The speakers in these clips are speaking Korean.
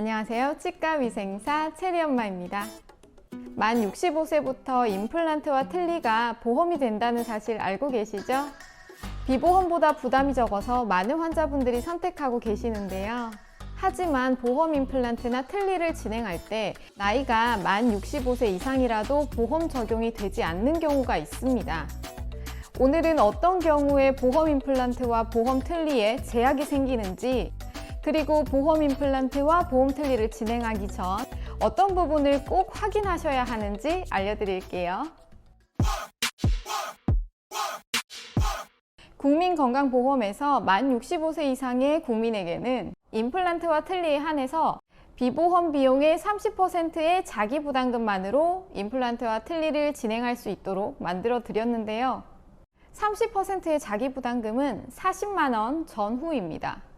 안녕하세요. 치과 위생사 체리 엄마입니다. 만 65세부터 임플란트와 틀니가 보험이 된다는 사실 알고 계시죠? 비보험보다 부담이 적어서 많은 환자분들이 선택하고 계시는데요. 하지만 보험 임플란트나 틀니를 진행할 때 나이가 만 65세 이상이라도 보험 적용이 되지 않는 경우가 있습니다. 오늘은 어떤 경우에 보험 임플란트와 보험 틀니에 제약이 생기는지 그리고 보험 임플란트와 보험 틀니를 진행하기 전 어떤 부분을 꼭 확인하셔야 하는지 알려드릴게요. 국민건강보험에서 만 65세 이상의 국민에게는 임플란트와 틀니에 한해서 비보험 비용의 30%의 자기 부담금만으로 임플란트와 틀니를 진행할 수 있도록 만들어 드렸는데요. 30%의 자기 부담금은 40만 원 전후입니다.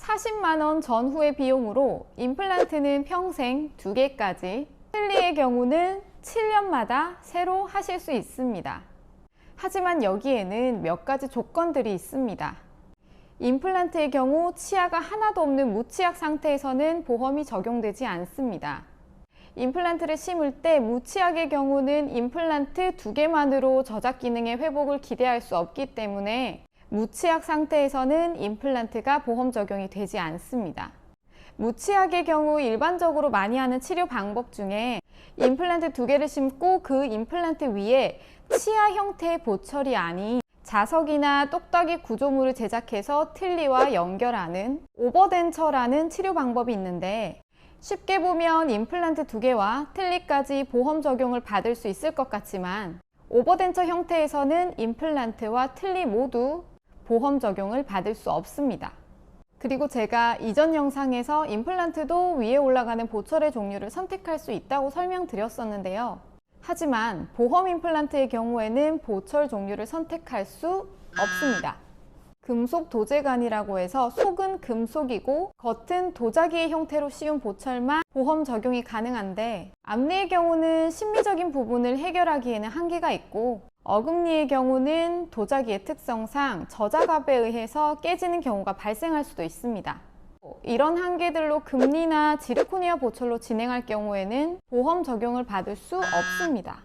40만 원 전후의 비용으로 임플란트는 평생 두 개까지, 틀니의 경우는 7년마다 새로 하실 수 있습니다. 하지만 여기에는 몇 가지 조건들이 있습니다. 임플란트의 경우 치아가 하나도 없는 무치약 상태에서는 보험이 적용되지 않습니다. 임플란트를 심을 때 무치약의 경우는 임플란트 두 개만으로 저작 기능의 회복을 기대할 수 없기 때문에 무치약 상태에서는 임플란트가 보험 적용이 되지 않습니다. 무치약의 경우 일반적으로 많이 하는 치료 방법 중에 임플란트 두 개를 심고 그 임플란트 위에 치아 형태의 보철이 아닌 자석이나 똑딱이 구조물을 제작해서 틀니와 연결하는 오버덴처라는 치료 방법이 있는데 쉽게 보면 임플란트 두 개와 틀니까지 보험 적용을 받을 수 있을 것 같지만 오버덴처 형태에서는 임플란트와 틀니 모두 보험 적용을 받을 수 없습니다. 그리고 제가 이전 영상에서 임플란트도 위에 올라가는 보철의 종류를 선택할 수 있다고 설명드렸었는데요. 하지만 보험 임플란트의 경우에는 보철 종류를 선택할 수 없습니다. 금속 도제관이라고 해서 속은 금속이고 겉은 도자기의 형태로 씌운 보철만 보험 적용이 가능한데 앞니의 경우는 심미적인 부분을 해결하기에는 한계가 있고 어금니의 경우는 도자기의 특성상 저작압에 의해서 깨지는 경우가 발생할 수도 있습니다. 이런 한계들로 금리나 지르코니아 보철로 진행할 경우에는 보험 적용을 받을 수 없습니다.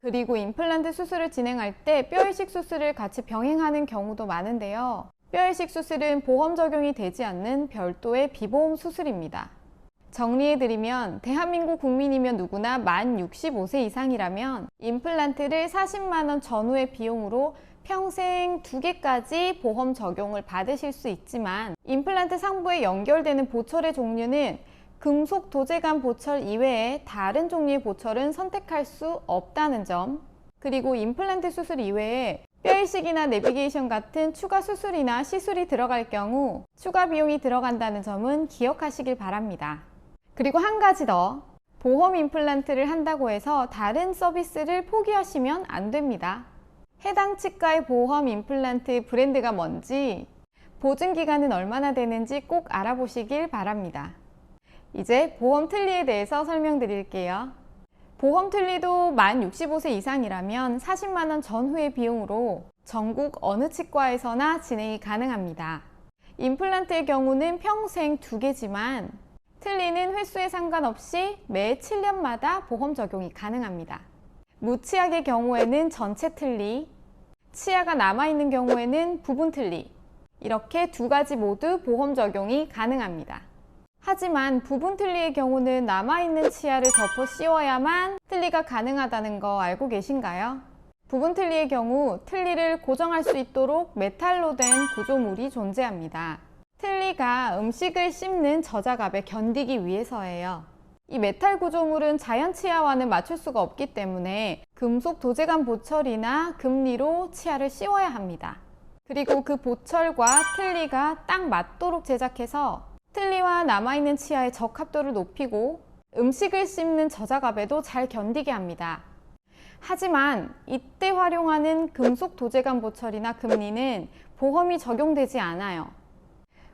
그리고 임플란트 수술을 진행할 때 뼈이식 수술을 같이 병행하는 경우도 많은데요. 뼈이식 수술은 보험 적용이 되지 않는 별도의 비보험 수술입니다. 정리해드리면 대한민국 국민이면 누구나 만 65세 이상이라면 임플란트를 40만원 전후의 비용으로 평생 두 개까지 보험 적용을 받으실 수 있지만 임플란트 상부에 연결되는 보철의 종류는 금속 도제관 보철 이외에 다른 종류의 보철은 선택할 수 없다는 점 그리고 임플란트 수술 이외에 뼈이식이나 내비게이션 같은 추가 수술이나 시술이 들어갈 경우 추가 비용이 들어간다는 점은 기억하시길 바랍니다. 그리고 한 가지 더 보험 임플란트를 한다고 해서 다른 서비스를 포기하시면 안 됩니다. 해당 치과의 보험 임플란트 브랜드가 뭔지 보증 기간은 얼마나 되는지 꼭 알아보시길 바랍니다. 이제 보험 틀니에 대해서 설명드릴게요. 보험 틀니도 만 65세 이상이라면 40만원 전후의 비용으로 전국 어느 치과에서나 진행이 가능합니다. 임플란트의 경우는 평생 두 개지만 틀니는 횟수에 상관없이 매 7년마다 보험 적용이 가능합니다. 무치약의 경우에는 전체 틀니, 치아가 남아있는 경우에는 부분 틀니, 이렇게 두 가지 모두 보험 적용이 가능합니다. 하지만 부분 틀니의 경우는 남아있는 치아를 덮어 씌워야만 틀니가 가능하다는 거 알고 계신가요? 부분 틀니의 경우 틀니를 고정할 수 있도록 메탈로 된 구조물이 존재합니다. 틀니가 음식을 씹는 저작압에 견디기 위해서예요. 이 메탈 구조물은 자연 치아와는 맞출 수가 없기 때문에 금속 도제관 보철이나 금리로 치아를 씌워야 합니다. 그리고 그 보철과 틀니가 딱 맞도록 제작해서 틀니와 남아있는 치아의 적합도를 높이고 음식을 씹는 저작압에도 잘 견디게 합니다. 하지만 이때 활용하는 금속 도제관 보철이나 금리는 보험이 적용되지 않아요.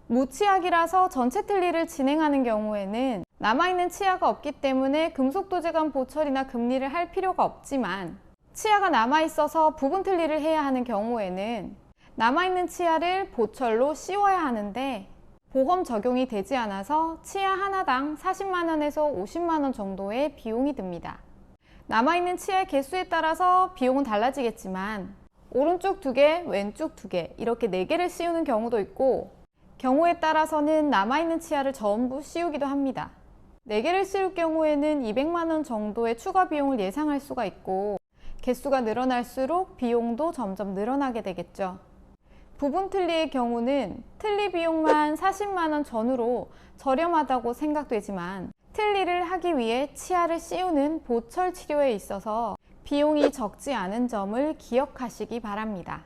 무치약이라서 전체 틀니를 진행하는 경우에는 남아있는 치아가 없기 때문에 금속 도제관 보철이나 금리를 할 필요가 없지만 치아가 남아있어서 부분 틀니를 해야 하는 경우에는 남아있는 치아를 보철로 씌워야 하는데 보험 적용이 되지 않아서 치아 하나당 40만원에서 50만원 정도의 비용이 듭니다. 남아있는 치아 개수에 따라서 비용은 달라지겠지만 오른쪽 두 개, 왼쪽 두 개, 이렇게 네 개를 씌우는 경우도 있고 경우에 따라서는 남아있는 치아를 전부 씌우기도 합니다. 네 개를 씌울 경우에는 200만원 정도의 추가 비용을 예상할 수가 있고 개수가 늘어날수록 비용도 점점 늘어나게 되겠죠. 부분 틀니의 경우는 틀니 비용만 40만원 전후로 저렴하다고 생각되지만 틀니를 하기 위해 치아를 씌우는 보철 치료에 있어서 비용이 적지 않은 점을 기억하시기 바랍니다.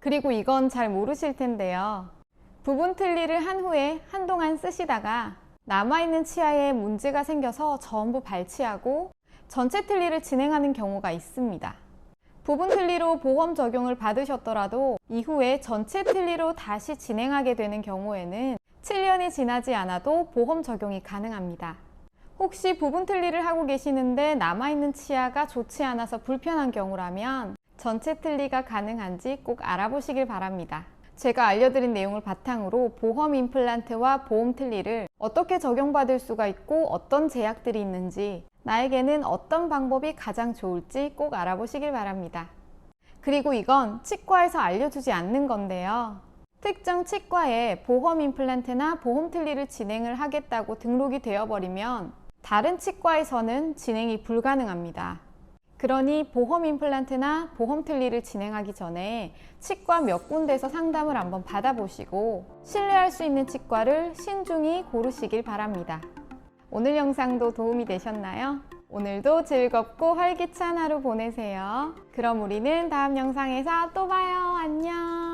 그리고 이건 잘 모르실 텐데요. 부분 틀니를 한 후에 한동안 쓰시다가 남아있는 치아에 문제가 생겨서 전부 발치하고 전체 틀니를 진행하는 경우가 있습니다. 부분 틀니로 보험 적용을 받으셨더라도 이후에 전체 틀니로 다시 진행하게 되는 경우에는 7년이 지나지 않아도 보험 적용이 가능합니다. 혹시 부분 틀니를 하고 계시는데 남아있는 치아가 좋지 않아서 불편한 경우라면 전체 틀니가 가능한지 꼭 알아보시길 바랍니다. 제가 알려드린 내용을 바탕으로 보험 임플란트와 보험 틀니를 어떻게 적용받을 수가 있고 어떤 제약들이 있는지 나에게는 어떤 방법이 가장 좋을지 꼭 알아보시길 바랍니다. 그리고 이건 치과에서 알려주지 않는 건데요. 특정 치과에 보험 임플란트나 보험 틀니를 진행을 하겠다고 등록이 되어버리면 다른 치과에서는 진행이 불가능합니다. 그러니 보험 임플란트나 보험 틀니를 진행하기 전에 치과 몇 군데서 상담을 한번 받아보시고 신뢰할 수 있는 치과를 신중히 고르시길 바랍니다. 오늘 영상도 도움이 되셨나요? 오늘도 즐겁고 활기찬 하루 보내세요. 그럼 우리는 다음 영상에서 또 봐요. 안녕.